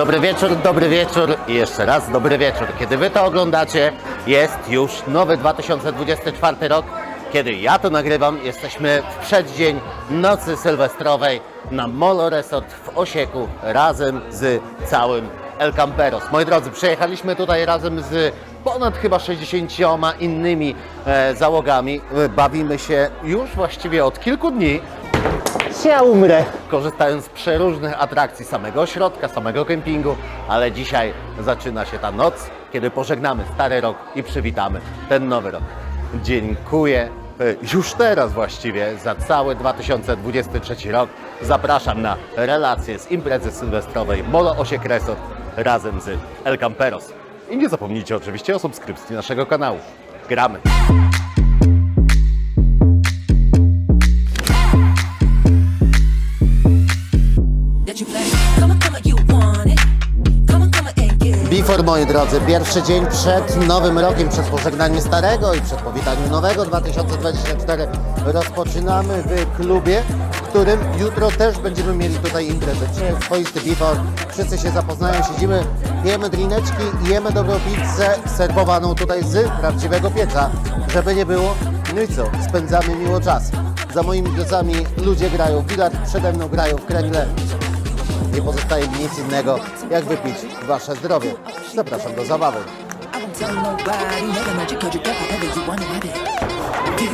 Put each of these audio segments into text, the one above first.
Dobry wieczór, dobry wieczór i jeszcze raz dobry wieczór. Kiedy Wy to oglądacie, jest już nowy 2024 rok. Kiedy ja to nagrywam, jesteśmy w przeddzień nocy sylwestrowej na Molo Resort w Osieku razem z całym El Camperos. Moi drodzy, przyjechaliśmy tutaj razem z ponad chyba 60 innymi e, załogami. E, Bawimy się już właściwie od kilku dni. Ja umrę, korzystając z przeróżnych atrakcji samego ośrodka, samego kempingu, ale dzisiaj zaczyna się ta noc, kiedy pożegnamy stary rok i przywitamy ten nowy rok. Dziękuję e, już teraz właściwie za cały 2023 rok. Zapraszam na relacje z imprezy sylwestrowej Molo Osiek Resort razem z El Camperos. I nie zapomnijcie oczywiście o subskrypcji naszego kanału. Gramy! Before, moi drodzy, pierwszy dzień przed nowym rokiem, przed pożegnaniem starego i przed powitaniem nowego 2024 rozpoczynamy w klubie, w którym jutro też będziemy mieli tutaj imprezę. Dzisiaj swoisty before, wszyscy się zapoznają, siedzimy, pijemy drineczki jemy dobrą pizzę serwowaną tutaj z prawdziwego pieca, żeby nie było. No i co, spędzamy miło czas. Za moimi plecami ludzie grają w przede mną grają w kręgle, nie pozostaje mi nic innego, jak wypić wasze zdrowie. Zapraszam do zabawy. I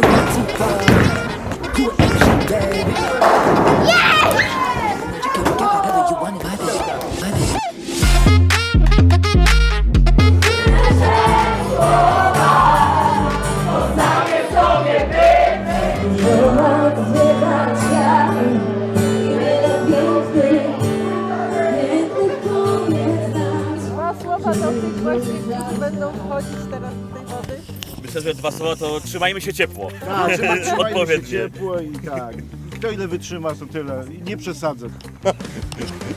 Myślę, że dwa słowa to trzymajmy się ciepło. Tak, trzeba, trzymajmy się ciepło i tak. Kto ile wytrzyma, to tyle. I nie przesadzę.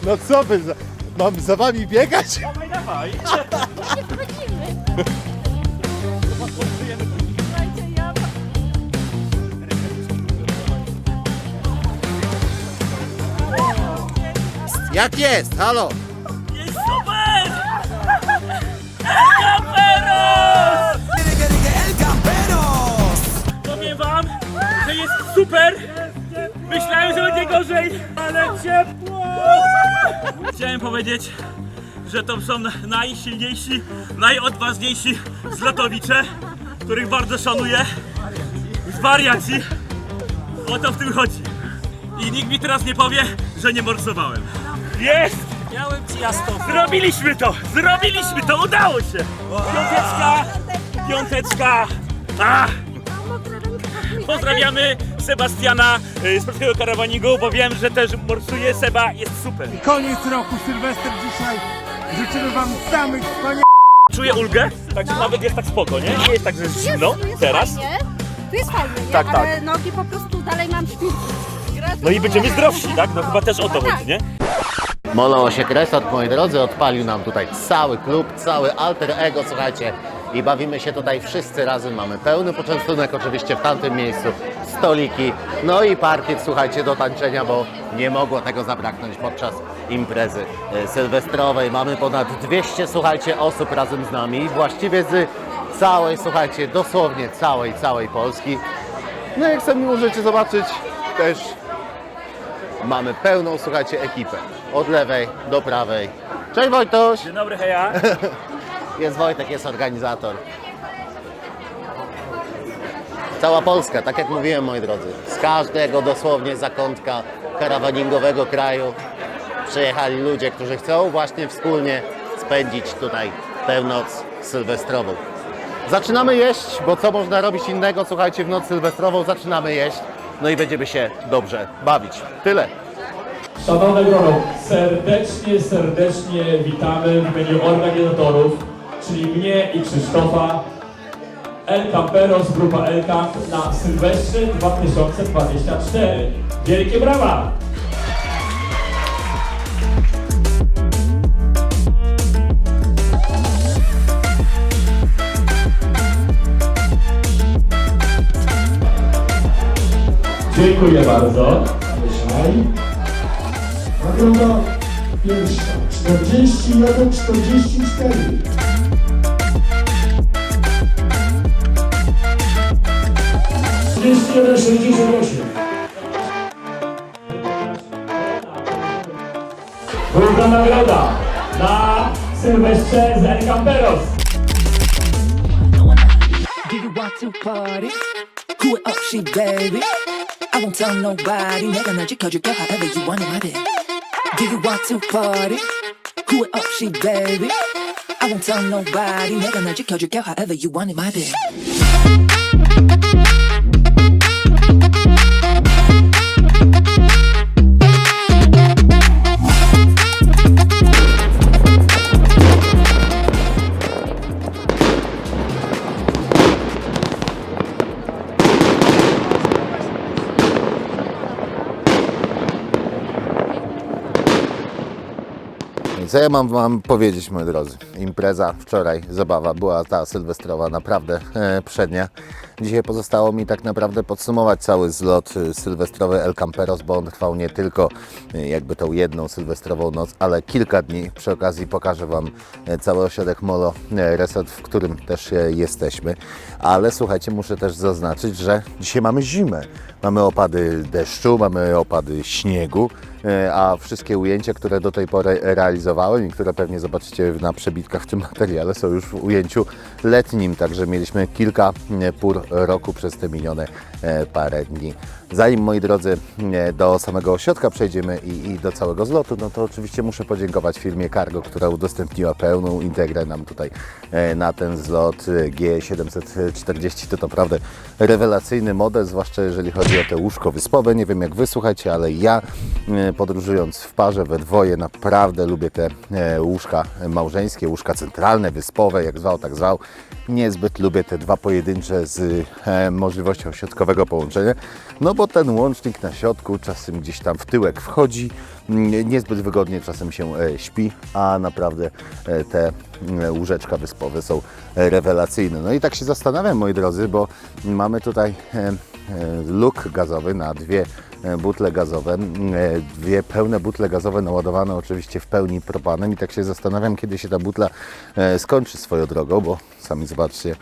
No co wy, za, mam za wami biegać? Dawaj, dawaj. Słuchajcie, ja Jak jest? Halo? Jest super! Super! Myślałem, że będzie gorzej, ale ciepło! Chciałem powiedzieć, że to są najsilniejsi, najodważniejsi zlotowicze, których bardzo szanuję. Z wariacji. O to w tym chodzi. I nikt mi teraz nie powie, że nie morsowałem. Jest! Miałem ci jasno. Zrobiliśmy to! Zrobiliśmy to! Udało się! Piąteczka! Piąteczka! A! Pozdrawiamy Sebastiana y, z polskiego karawaningu, bo wiem, że też morsuje. Seba jest super. Koniec roku, Sylwester dzisiaj. Życzymy wam samych wspaniałych. Czuję ulgę, także nawet jest tak spoko, nie? Nie jest tak, że jest zimno jest teraz. Fajnie. Tu jest fajnie, nie? Tak, ale nogi po prostu dalej mam szpilki. No i będziemy zdrowsi, tak? No chyba też o to chodzi, nie? Molo Osiek Resort, moi drodzy, odpalił nam tutaj cały klub, cały alter ego, słuchajcie. I bawimy się tutaj wszyscy razem, mamy pełny poczęstunek oczywiście w tamtym miejscu, stoliki, no i parkiet, słuchajcie, do tańczenia, bo nie mogło tego zabraknąć podczas imprezy e, sylwestrowej. Mamy ponad 200, słuchajcie, osób razem z nami, właściwie z całej, słuchajcie, dosłownie całej, całej Polski. No jak sami możecie zobaczyć, też mamy pełną, słuchajcie, ekipę. Od lewej do prawej. Cześć Wojtoś! Dzień dobry, heja. Jest Wojtek, jest organizator. Cała Polska, tak jak mówiłem moi drodzy, z każdego dosłownie zakątka karawaningowego kraju przyjechali ludzie, którzy chcą właśnie wspólnie spędzić tutaj tę noc sylwestrową. Zaczynamy jeść, bo co można robić innego, słuchajcie, w noc sylwestrową zaczynamy jeść, no i będziemy się dobrze bawić. Tyle. Szanowne grono, serdecznie, serdecznie witamy w imieniu organizatorów, czyli mnie i Krzysztofa, El Camperos, grupa El Camp na Sylwestrze 2024. Wielkie brawa! Dziękuję bardzo. Nagroda pierwsza. 41, 44. Trzydzieści jeden, sześćdziesiąt osiem. Druga nagroda na Sylwestrze z El Camperos. Do you want to party? Cool it up, she baby. I won't tell nobody. 내가 널 지켜줄게 however you want it, my baby. Do you want to party? Cool it up, she baby. I won't tell nobody. 내가 널 지켜줄게 however you want it, my baby. Co ja mam wam powiedzieć, moi drodzy? Impreza wczoraj, zabawa była ta sylwestrowa, naprawdę e, przednia. Dzisiaj pozostało mi tak naprawdę podsumować cały zlot e, sylwestrowy El Camperos, bo on trwał nie tylko e, jakby tą jedną sylwestrową noc, ale kilka dni. Przy okazji pokażę wam e, cały ośrodek Molo e, Resort, w którym też e, jesteśmy. Ale słuchajcie, muszę też zaznaczyć, że dzisiaj mamy zimę. Mamy opady deszczu, mamy opady śniegu. E, a wszystkie ujęcia, które do tej pory realizowałem i które pewnie zobaczycie na przebitkach w tym materiale, są już w ujęciu letnim, także mieliśmy kilka e, pór roku przez te minione parę dni. Zanim, moi drodzy, e, do samego ośrodka przejdziemy i, i do całego zlotu, no to oczywiście muszę podziękować firmie Cargo, która udostępniła pełną integrę nam tutaj e, na ten zlot e, G740. To naprawdę rewelacyjny model, zwłaszcza jeżeli chodzi o te łóżko wyspowe. Nie wiem jak Wy słuchajcie, ale ja podróżując w parze, we dwoje, naprawdę lubię te łóżka małżeńskie, łóżka centralne, wyspowe, jak zwał, tak zwał. Niezbyt lubię te dwa pojedyncze z możliwością środkowego połączenia, no bo ten łącznik na środku czasem gdzieś tam w tyłek wchodzi, mm, niezbyt wygodnie czasem się e, śpi, a naprawdę e, te mm, łóżeczka wyspowe są rewelacyjne. No i tak się zastanawiam, moi drodzy, bo mamy tutaj e, luk gazowy na dwie butle gazowe, m, e, dwie pełne butle gazowe naładowane oczywiście w pełni propanem. I tak się zastanawiam, kiedy się ta butla skończy swoją drogą, bo sami zobaczcie,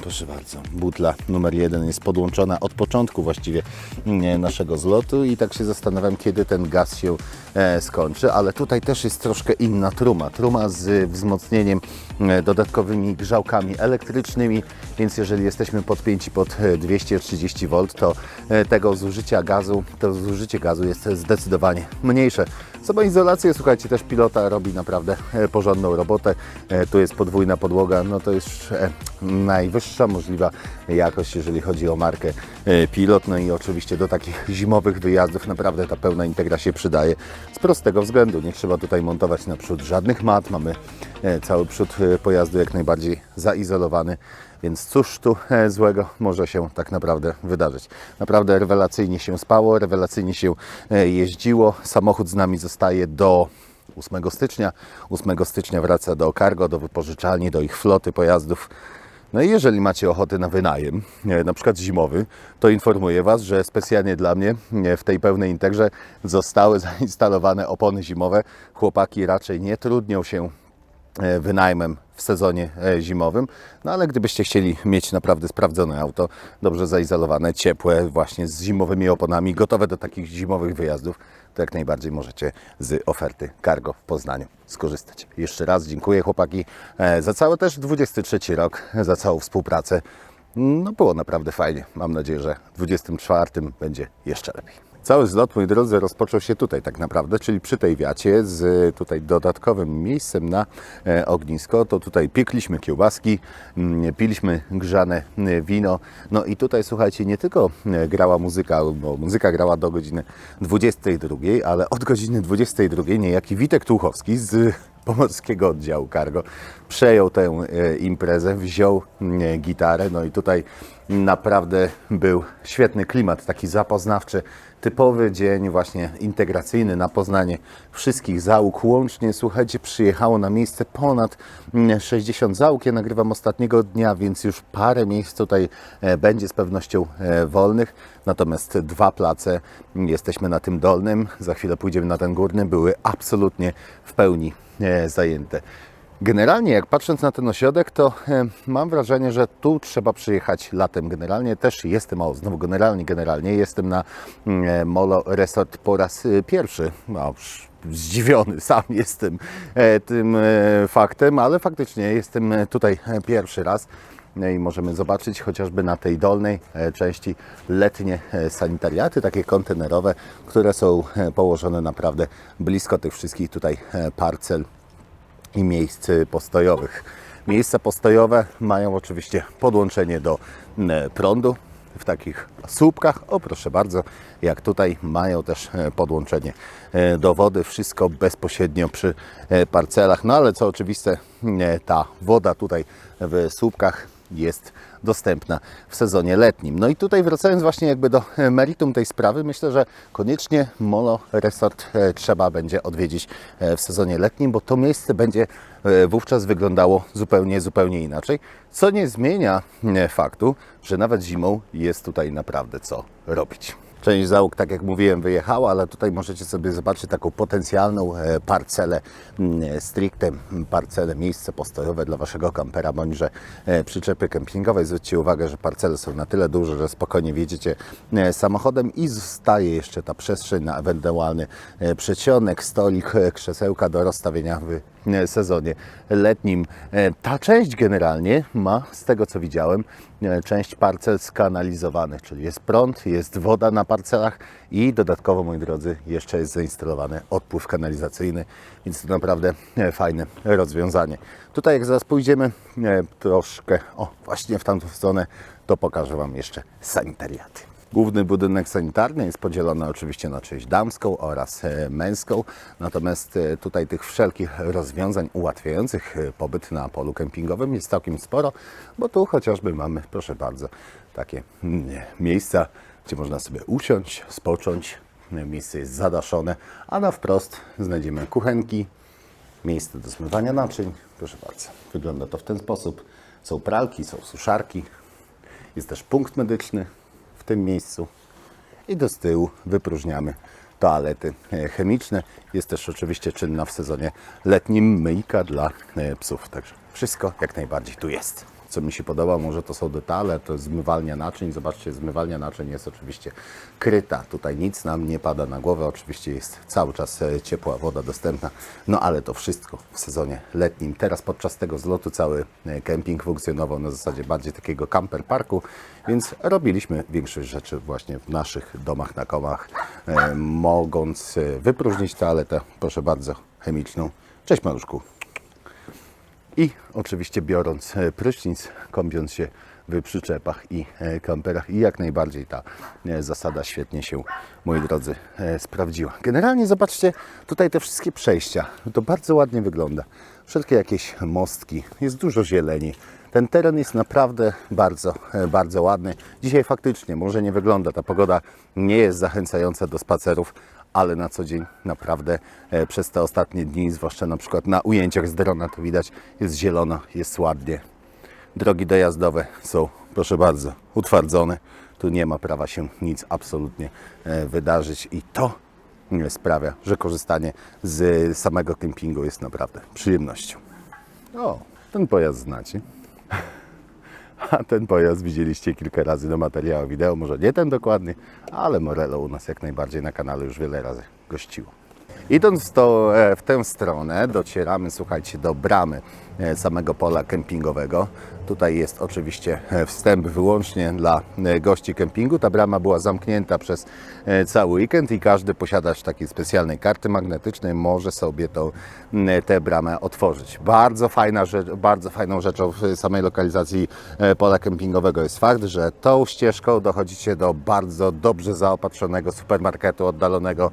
proszę bardzo, butla numer jeden jest podłączona od początku właściwie mm, naszego zlotu i tak się zastanawiam, kiedy ten gaz się e, skończy, ale tutaj też jest troszkę inna truma. Truma z wzmocnieniem e, dodatkowymi grzałkami elektrycznymi, więc jeżeli jesteśmy podpięci pod e, 230 V, to e, tego zużycia gazu, to zużycie gazu jest zdecydowanie mniejsze. Samoizolację, słuchajcie, też pilota robi naprawdę e, porządną robotę. E, Tu jest podwójna podłoga, no to już e, najwyższa możliwa jakość, jeżeli chodzi o markę e, Pilot. No i oczywiście do takich zimowych wyjazdów naprawdę ta pełna integra się przydaje. Z prostego względu, nie trzeba tutaj montować na przód żadnych mat, mamy e, cały przód e, pojazdu jak najbardziej zaizolowany. Więc cóż tu złego może się tak naprawdę wydarzyć. Naprawdę rewelacyjnie się spało, rewelacyjnie się jeździło. Samochód z nami zostaje do 8 stycznia. 8 stycznia wraca do Cargo, do wypożyczalni, do ich floty pojazdów. No i jeżeli macie ochotę na wynajem, e, na przykład zimowy, to informuję Was, że specjalnie dla mnie e, w tej pełnej integrze zostały zainstalowane opony zimowe. Chłopaki raczej nie trudnią się wynajmem w sezonie e, zimowym. No ale gdybyście chcieli mieć naprawdę sprawdzone auto, dobrze zaizolowane, ciepłe, właśnie z zimowymi oponami, gotowe do takich zimowych wyjazdów, to jak najbardziej możecie z oferty Cargo w Poznaniu skorzystać. Jeszcze raz dziękuję chłopaki e, za cały też 23 rok, za całą współpracę. No było naprawdę fajnie. Mam nadzieję, że w 24 będzie jeszcze lepiej. Cały zlot, moi drodzy, rozpoczął się tutaj tak naprawdę, czyli przy tej wiacie z tutaj dodatkowym miejscem na e, ognisko. To tutaj piekliśmy kiełbaski, mm, piliśmy grzane e, wino. No i tutaj słuchajcie, nie tylko e, grała muzyka, bo muzyka grała do godziny 22, ale od godziny 22 niejaki Witek Tuchowski z pomorskiego oddziału Cargo przejął tę e, imprezę, wziął mm, gitarę, no i tutaj Naprawdę był świetny klimat, taki zapoznawczy, typowy dzień właśnie integracyjny na Poznanie wszystkich załóg. Łącznie, słuchajcie, przyjechało na miejsce ponad mm, 60 załóg. Ja nagrywam ostatniego dnia, więc już parę miejsc tutaj e, będzie z pewnością e, wolnych. Natomiast dwa place, mm, jesteśmy na tym dolnym, za chwilę pójdziemy na ten górny, były absolutnie w pełni e, zajęte. Generalnie, jak patrząc na ten ośrodek, to e, mam wrażenie, że tu trzeba przyjechać latem. Generalnie też jestem, o znowu generalnie, generalnie jestem na mm, e, Molo Resort po raz e, pierwszy. No, zdziwiony sam jestem tym faktem, ale faktycznie jestem tutaj pierwszy raz. No i możemy zobaczyć chociażby na tej dolnej części letnie sanitariaty, takie kontenerowe, które są położone naprawdę blisko tych wszystkich tutaj parcel i miejsc postojowych. Miejsca postojowe mają oczywiście podłączenie do m, prądu w takich słupkach. O proszę bardzo, jak tutaj mają też e, podłączenie e, do wody. Wszystko bezpośrednio przy e, parcelach. No ale co oczywiste, e, ta woda tutaj w słupkach jest dostępna w sezonie letnim. No i tutaj wracając właśnie jakby do meritum tej sprawy, myślę, że koniecznie Molo Resort e, trzeba będzie odwiedzić e, w sezonie letnim, bo to miejsce będzie e, wówczas wyglądało zupełnie, zupełnie inaczej, co nie zmienia faktu, że nawet zimą jest tutaj naprawdę co robić. Część załóg, tak jak mówiłem, wyjechała, ale tutaj możecie sobie zobaczyć taką potencjalną e, parcelę, mm, stricte mm, parcelę, miejsce postojowe dla Waszego kampera bądźże e, przyczepy kempingowej. Zwróćcie uwagę, że parcele są na tyle duże, że spokojnie wjedziecie e, samochodem i zostaje jeszcze ta przestrzeń na ewentualny e, przedsionek, stolik, e, krzesełka do rozstawienia w e, sezonie letnim. E, Ta część generalnie ma, z tego co widziałem, e, część parcel skanalizowanych, czyli jest prąd, jest woda na parcelach i dodatkowo, moi drodzy, jeszcze jest zainstalowany odpływ kanalizacyjny, więc to naprawdę e, fajne rozwiązanie. Tutaj jak zaraz pójdziemy e, troszkę, o właśnie w tamtą stronę, to pokażę Wam jeszcze sanitariaty. Główny budynek sanitarny jest podzielony oczywiście na część damską oraz e, męską, natomiast e, tutaj tych wszelkich rozwiązań ułatwiających e, pobyt na polu kempingowym jest całkiem sporo, bo tu chociażby mamy, proszę bardzo, takie mm, miejsca, gdzie można sobie usiąść, spocząć. Miejsce jest zadaszone, a na wprost znajdziemy kuchenki, miejsce do zmywania naczyń. Proszę bardzo, wygląda to w ten sposób. Są pralki, są suszarki, jest też punkt medyczny tym miejscu i do tyłu wypróżniamy toalety e, chemiczne. Jest też oczywiście czynna w sezonie letnim myjka dla e, psów, także wszystko jak najbardziej tu jest. Co mi się podoba, może to są detale, to jest zmywalnia naczyń. Zobaczcie, zmywalnia naczyń jest oczywiście kryta. Tutaj nic nam nie pada na głowę. Oczywiście jest cały czas e, ciepła woda dostępna. No ale to wszystko w sezonie letnim. Teraz podczas tego zlotu cały e, kemping funkcjonował na zasadzie bardziej takiego camper parku, więc robiliśmy większość rzeczy właśnie w naszych domach na komach, e, mogąc wypróżnić toaletę, proszę bardzo, chemiczną. Cześć maluszku. I oczywiście biorąc e, prysznic, kąpiąc się w przyczepach i e, kamperach i jak najbardziej ta e, zasada świetnie się, moi drodzy, sprawdziła. Generalnie zobaczcie tutaj te wszystkie przejścia. To bardzo ładnie wygląda. Wszelkie jakieś mostki, jest dużo zieleni. Ten teren jest naprawdę bardzo, bardzo ładny. Dzisiaj faktycznie może nie wygląda, ta pogoda nie jest zachęcająca do spacerów, ale na co dzień naprawdę e, przez te ostatnie dni, zwłaszcza na przykład na ujęciach z drona to widać, jest zielono, jest ładnie. Drogi dojazdowe są, proszę bardzo, utwardzone. Tu nie ma prawa się nic absolutnie e, wydarzyć i to e, sprawia, że korzystanie z samego kempingu jest naprawdę przyjemnością. O, ten pojazd znacie. A ten pojazd widzieliście kilka razy na materiałach wideo, może nie ten dokładnie, ale Morello u nas jak najbardziej na kanale już wiele razy gościło. Idąc to, e, w tę stronę, docieramy, słuchajcie, do bramy e, samego pola kempingowego. Tutaj jest oczywiście e, wstęp wyłącznie dla gości kempingu. Ta brama była zamknięta przez cały weekend i każdy posiadacz takiej specjalnej karty magnetycznej może sobie tą, tę bramę otworzyć. Bardzo, fajna rzecz, bardzo fajną rzeczą w samej lokalizacji pola kempingowego jest fakt, że tą ścieżką dochodzicie do bardzo dobrze zaopatrzonego supermarketu oddalonego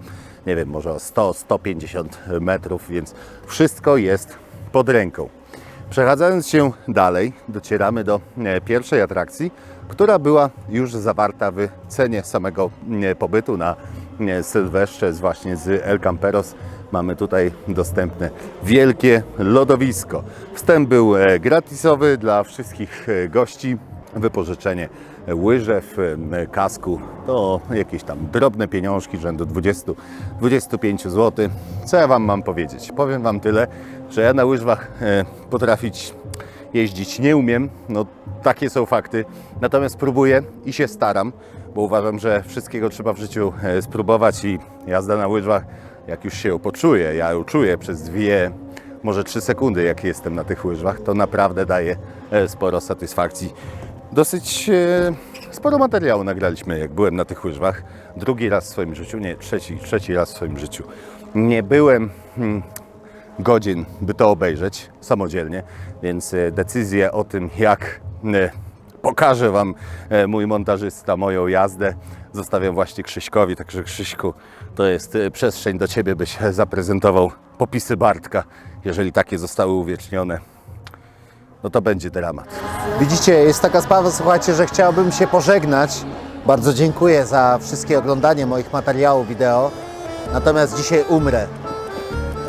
nie wiem, może o 100-150 metrów, więc wszystko jest pod ręką. Przechadzając się dalej, docieramy do e, pierwszej atrakcji, która była już zawarta w cenie samego e, pobytu na e, Sylwestrze z właśnie z El Camperos. Mamy tutaj dostępne wielkie lodowisko. Wstęp był gratisowy dla wszystkich gości. Wypożyczenie łyżew, e, kasku to jakieś tam drobne pieniążki rzędu 20-25 zł. Co ja Wam mam powiedzieć? Powiem Wam tyle, że ja na łyżwach e, potrafić jeździć nie umiem, no takie są fakty. Natomiast próbuję i się staram, bo uważam, że wszystkiego trzeba w życiu e, spróbować i jazda na łyżwach, jak już się ją poczuję, ja ją czuję przez dwie, może trzy sekundy, jak jestem na tych łyżwach, to naprawdę daje e, sporo satysfakcji. Dosyć e, sporo materiału nagraliśmy, jak byłem na tych łyżwach. Drugi raz w swoim życiu, nie, trzeci, trzeci raz w swoim życiu. Nie byłem hmm, godzin, by to obejrzeć samodzielnie, więc e, decyzję o tym, jak e, pokaże Wam mój montażysta moją jazdę, zostawiam właśnie Krzyśkowi. Także Krzyśku, to jest przestrzeń do Ciebie, byś zaprezentował popisy Bartka, jeżeli takie zostały uwiecznione. No to będzie dramat. Widzicie, jest taka sprawa, słuchajcie, że chciałbym się pożegnać. Bardzo dziękuję za wszystkie oglądanie moich materiałów wideo. Natomiast dzisiaj umrę,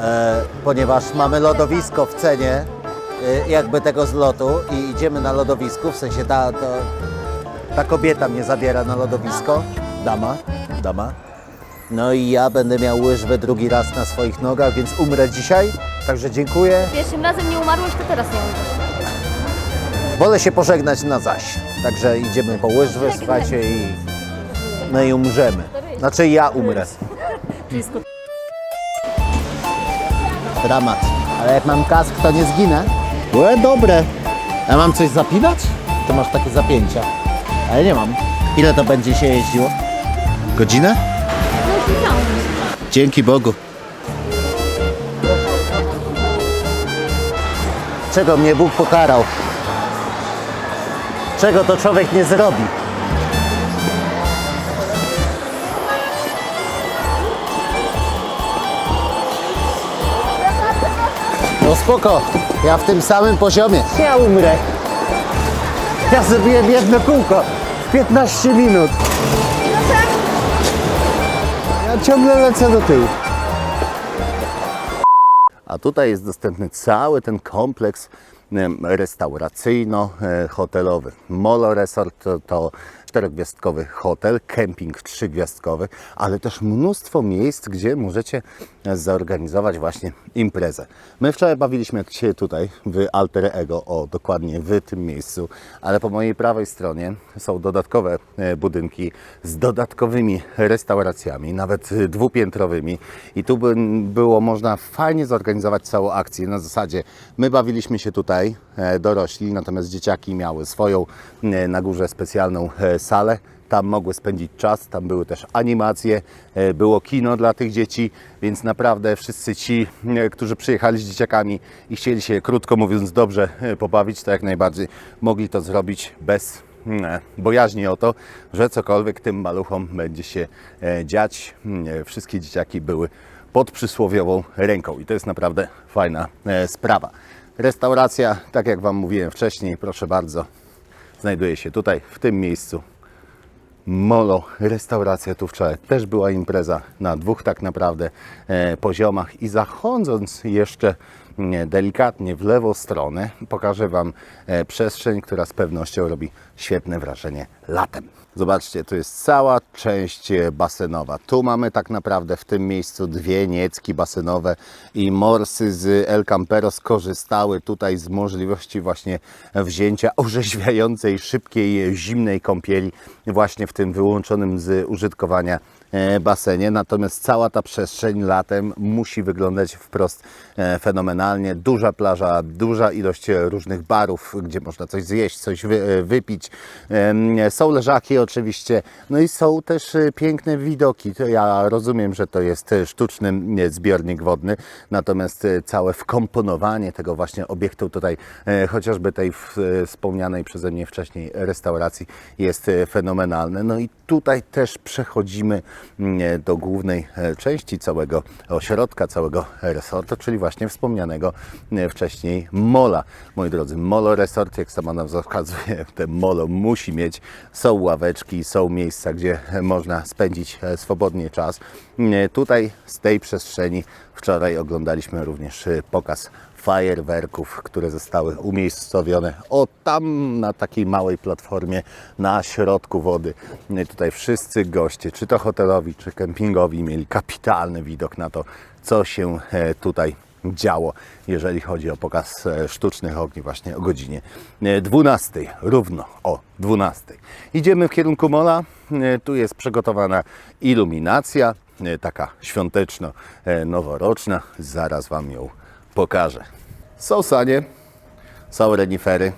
e, ponieważ mamy lodowisko w cenie e, jakby tego zlotu i idziemy na lodowisku, w sensie ta, to, ta kobieta mnie zabiera na lodowisko, dama, dama. No i ja będę miał łyżwę drugi raz na swoich nogach, więc umrę dzisiaj. Także dziękuję. Pierwszym razem nie umarłeś, to teraz nie umrzesz. Wolę się pożegnać na zaś. Także idziemy po łyżwy, słuchajcie, i no i umrzemy. Znaczy ja umrę. Dramat. Ale jak mam kask, to nie zginę. Łe, dobre. A mam coś zapinać? To masz takie zapięcia. Ale nie mam. Ile to będzie się jeździło? Godzinę? Dzięki Bogu. Czego mnie Bóg pokarał? Czego to człowiek nie zrobi. No spoko, ja w tym samym poziomie. Ja umrę. Ja zrobiłem jedno kółko w 15 minut. Ja ciągle lecę do tyłu. A tutaj jest dostępny cały ten kompleks restauracyjno-hotelowy. Molo Resort to, to czterogwiazdkowy hotel, kemping trzygwiazdkowy, ale też mnóstwo miejsc, gdzie możecie zorganizować właśnie imprezę. My wczoraj bawiliśmy się tutaj w Alter Ego, o dokładnie w tym miejscu, ale po mojej prawej stronie są dodatkowe e, budynki z dodatkowymi restauracjami, nawet dwupiętrowymi i tu by było można fajnie zorganizować całą akcję na zasadzie my bawiliśmy się tutaj, e, dorośli, natomiast dzieciaki miały swoją e, na górze specjalną salę, tam mogły spędzić czas, tam były też animacje, e, było kino dla tych dzieci, więc naprawdę wszyscy ci, e, którzy przyjechali z dzieciakami i chcieli się, krótko mówiąc, dobrze e, pobawić, to jak najbardziej mogli to zrobić bez mm, bojaźni o to, że cokolwiek tym maluchom będzie się dziać. Mm, Wszystkie dzieciaki były pod przysłowiową ręką i to jest naprawdę fajna sprawa. Restauracja, tak jak Wam mówiłem wcześniej, proszę bardzo, znajduje się tutaj, w tym miejscu. Molo, restauracja tu wczoraj też była impreza na dwóch tak naprawdę e, poziomach i zachodząc jeszcze e, delikatnie w lewą stronę pokażę Wam e, przestrzeń, która z pewnością robi świetne wrażenie latem. Zobaczcie, tu jest cała część e, basenowa. Tu mamy tak naprawdę w tym miejscu dwie niecki basenowe i morsy z El Campero skorzystały tutaj z możliwości właśnie wzięcia orzeźwiającej, szybkiej, zimnej kąpieli właśnie w tym wyłączonym z użytkowania e, basenie. Natomiast cała ta przestrzeń latem musi wyglądać wprost e, fenomenalnie. Duża plaża, duża ilość e, różnych barów, gdzie można coś zjeść, coś e, wypić. Są leżaki oczywiście, no i są też e, piękne widoki. Ja rozumiem, że to jest e, sztuczny e, zbiornik wodny, natomiast e, całe wkomponowanie tego właśnie obiektu tutaj, e, chociażby tej e, wspomnianej przeze mnie wcześniej restauracji jest e, fenomenalne. No i tutaj też przechodzimy do głównej e, części całego ośrodka, całego resortu, czyli właśnie wspomnianego e, wcześniej mola. Moi drodzy, Molo Resort, jak sama nazwa wskazuje, te molo musi mieć. Są ławeczki, są miejsca, gdzie można spędzić e, swobodnie czas. E, Tutaj z tej przestrzeni wczoraj oglądaliśmy również e, pokaz fajerwerków, które zostały umiejscowione o tam na takiej małej platformie na środku wody. E, Tutaj wszyscy goście, czy to hotelowi, czy kempingowi, mieli kapitalny widok na to, co się e, tutaj działo, jeżeli chodzi o pokaz e, sztucznych ogni właśnie o godzinie e, 12, równo o 12. Idziemy w kierunku mola, E, tu jest przygotowana iluminacja, e, taka świąteczno-noworoczna, zaraz Wam ją pokażę. Są sanie, są renifery.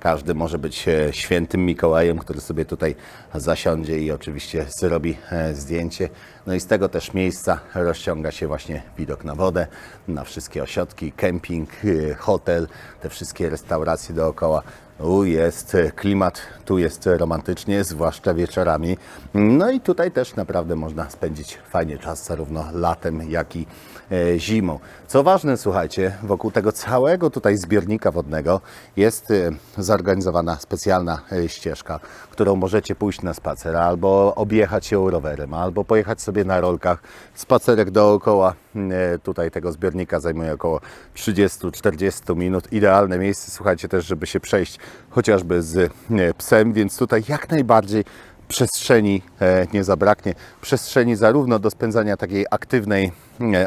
Każdy może być e, świętym Mikołajem, który sobie tutaj zasiądzie i oczywiście zrobi e, zdjęcie. No i z tego też miejsca rozciąga się właśnie widok na wodę, na wszystkie ośrodki, kemping, e, hotel, te wszystkie restauracje dookoła. Tu jest klimat, tu jest romantycznie, zwłaszcza wieczorami. No i tutaj też naprawdę można spędzić fajnie czas, zarówno latem, jak i e, zimą. Co ważne, słuchajcie, wokół tego całego tutaj zbiornika wodnego jest e, zorganizowana specjalna e, ścieżka, którą możecie pójść na spacer, albo objechać ją rowerem, albo pojechać sobie na rolkach. Spacerek dookoła e, tutaj tego zbiornika zajmuje około 30-40 minut. Idealne miejsce, słuchajcie, też, żeby się przejść chociażby z e, psem, więc tutaj jak najbardziej przestrzeni e, nie zabraknie. Przestrzeni zarówno do spędzania takiej aktywnej,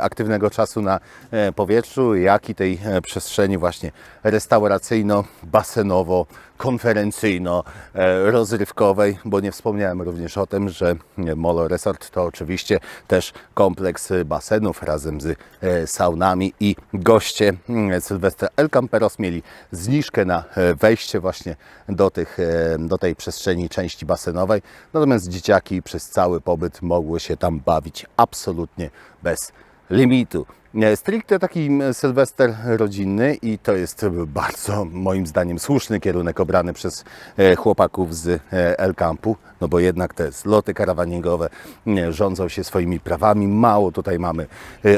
aktywnego czasu na e, powietrzu, jak i tej e, przestrzeni właśnie restauracyjno-basenowo, konferencyjno, e, rozrywkowej, bo nie wspomniałem również o tym, że e, Molo Resort to oczywiście też kompleks e, basenów razem z e, saunami i goście. Mm, Sylwestra El Camperos mieli zniżkę na e, wejście właśnie do, tych, e, do tej przestrzeni części basenowej, natomiast dzieciaki przez cały pobyt mogły się tam bawić absolutnie bez limitu. E, Stricte taki m, sylwester rodzinny i to jest bardzo moim zdaniem słuszny kierunek obrany przez e, chłopaków z e, El Campu, no bo jednak te zloty karawaningowe e, rządzą się swoimi prawami. Mało tutaj mamy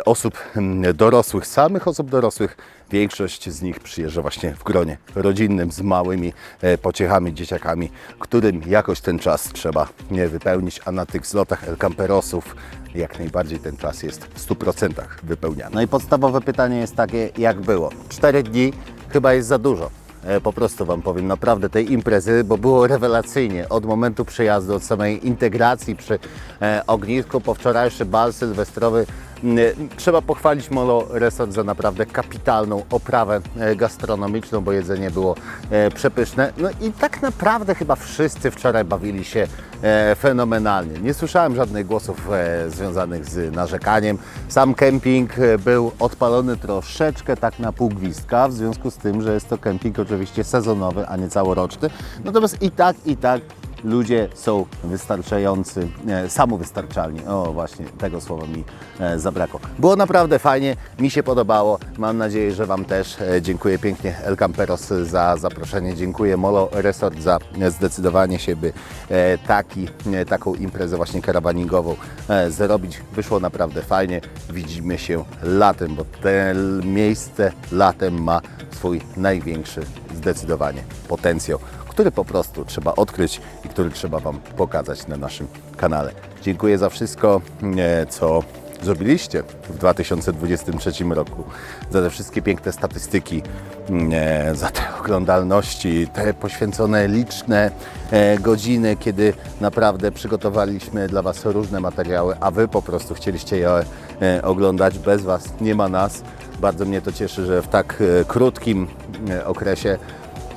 osób m, dorosłych, samych osób dorosłych. Większość z nich przyjeżdża właśnie w gronie rodzinnym z małymi pociechami, dzieciakami, którym jakoś ten czas trzeba wypełnić, a na tych zlotach El Camperosów jak najbardziej ten czas jest w 100% No i podstawowe pytanie jest takie, jak było? Cztery dni chyba jest za dużo. E, Po prostu Wam powiem, naprawdę tej imprezy, bo było rewelacyjnie od momentu przyjazdu, od samej integracji przy e, ognisku po wczorajszy bal sylwestrowy. M, Trzeba pochwalić Molo Resort za naprawdę kapitalną oprawę e, gastronomiczną, bo jedzenie było e, przepyszne. No i tak naprawdę chyba wszyscy wczoraj bawili się e, fenomenalnie. Nie słyszałem żadnych głosów e, związanych z narzekaniem. Sam kemping e, był odpalony troszeczkę tak na pół gwizdka, w związku z tym, że jest to kemping oczywiście sezonowy, a nie całoroczny. Natomiast i tak, i tak ludzie są wystarczający, e, samowystarczalni. O, właśnie tego słowa mi e, zabrakło. Było naprawdę fajnie, mi się podobało. Mam nadzieję, że Wam też. E, dziękuję pięknie El Camperos za zaproszenie. Dziękuję Molo Resort za zdecydowanie się, by e, taki, e, taką imprezę właśnie karawaningową e, zrobić. Wyszło naprawdę fajnie. Widzimy się latem, bo to miejsce latem ma swój największy zdecydowanie potencjał który po prostu trzeba odkryć i który trzeba Wam pokazać na naszym kanale. Dziękuję za wszystko, e, co zrobiliście w 2023 roku, za te wszystkie piękne statystyki, e, za te oglądalności, te poświęcone liczne e, godziny, kiedy naprawdę przygotowaliśmy dla Was różne materiały, a Wy po prostu chcieliście je oglądać. Bez Was nie ma nas. Bardzo mnie to cieszy, że w tak krótkim okresie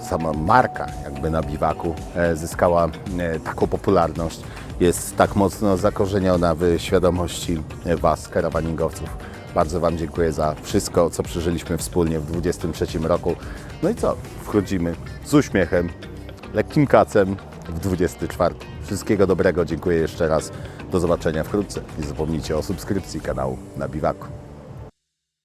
sama marka jakby na biwaku e, zyskała e, taką popularność, jest tak mocno zakorzeniona w świadomości e, Was, karawaningowców. Bardzo Wam dziękuję za wszystko, co przeżyliśmy wspólnie w 2023 roku. No i co? Wchodzimy z uśmiechem, lekkim kacem w 24. Wszystkiego dobrego, dziękuję jeszcze raz. Do zobaczenia wkrótce. Nie zapomnijcie o subskrypcji kanału na biwaku.